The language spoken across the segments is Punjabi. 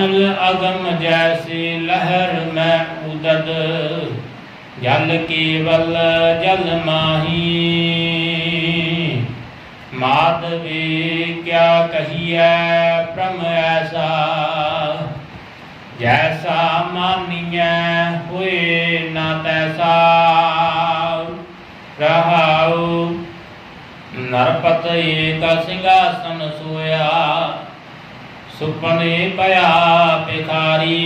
अनल अगम जैसे लहर में उदद जल केवल जल माही माधवे क्या कहिए प्रम ऐसा जैसा मानिए हुए न तैसा रहाओ नरपत एक सिंहासन सोया ਸੁਪਨੇ ਪਿਆ ਭਿਖਾਰੀ।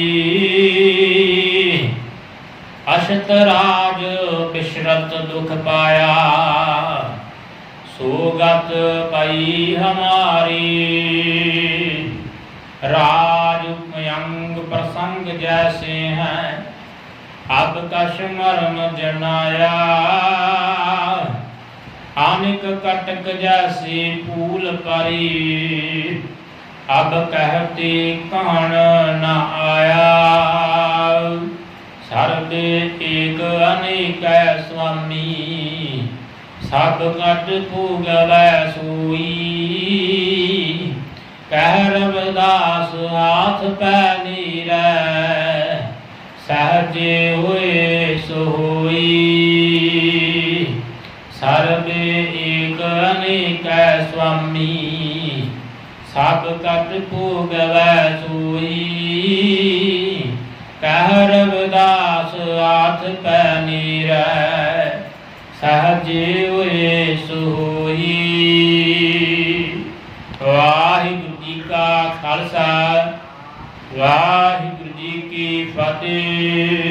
ਅਸ਼ਤ ਰਾਜ ਬਿਸ਼ਰਤ ਦੁਖ ਪਾਇਆ। ਸੋਗਤ ਪਈ ਹਮਾਰੀ। ਰਾਜ ਮਯੰਗ ਪ੍ਰਸੰਗ ਜੈਸੇ ਹੈ, ਅਬ ਕਸ਼ ਮਰਮ ਜਨਾਇਆ। ਆਨਿਕ ਕਟਕ ਜੈਸੀ ਪੂਲ ਪਰੀ। ਅਬ ਕਹਤੇ ਕਹਣ ਨ ਆਇਆ? ਸਰਬ ਏਕ ਅਨੇਕੈ ਸੁਆਮੀ, ਸਭ ਕਟ ਭੂਗਵੈ ਸੋਈ। ਕਹਿ ਰਵਿਦਾਸ ਹਾਥ ਪੈ ਨੀਰੈ, ਸਹਜੇ ਹੋਏ ਸੋਈ। ਸਰਬ ਏਕ ਅਨੇਕੈ ਸੁਆਮੀ ਸਭ ਕਟ ਭੋਗਵੈ ਸੋਈ। ਕਹਿ ਰਵਿਦਾਸ ਆਠ ਪੈ ਨੀਰੈ, ਸਹਜੇ ਹੋਏ ਸੋਈ। ਵਾਹਿਗੁਰੂ ਜੀ ਕਾ ਖਾਲਸਾ, ਵਾਹਿਗੁਰੂ ਜੀ ਕੀ ਫਤਿਹ।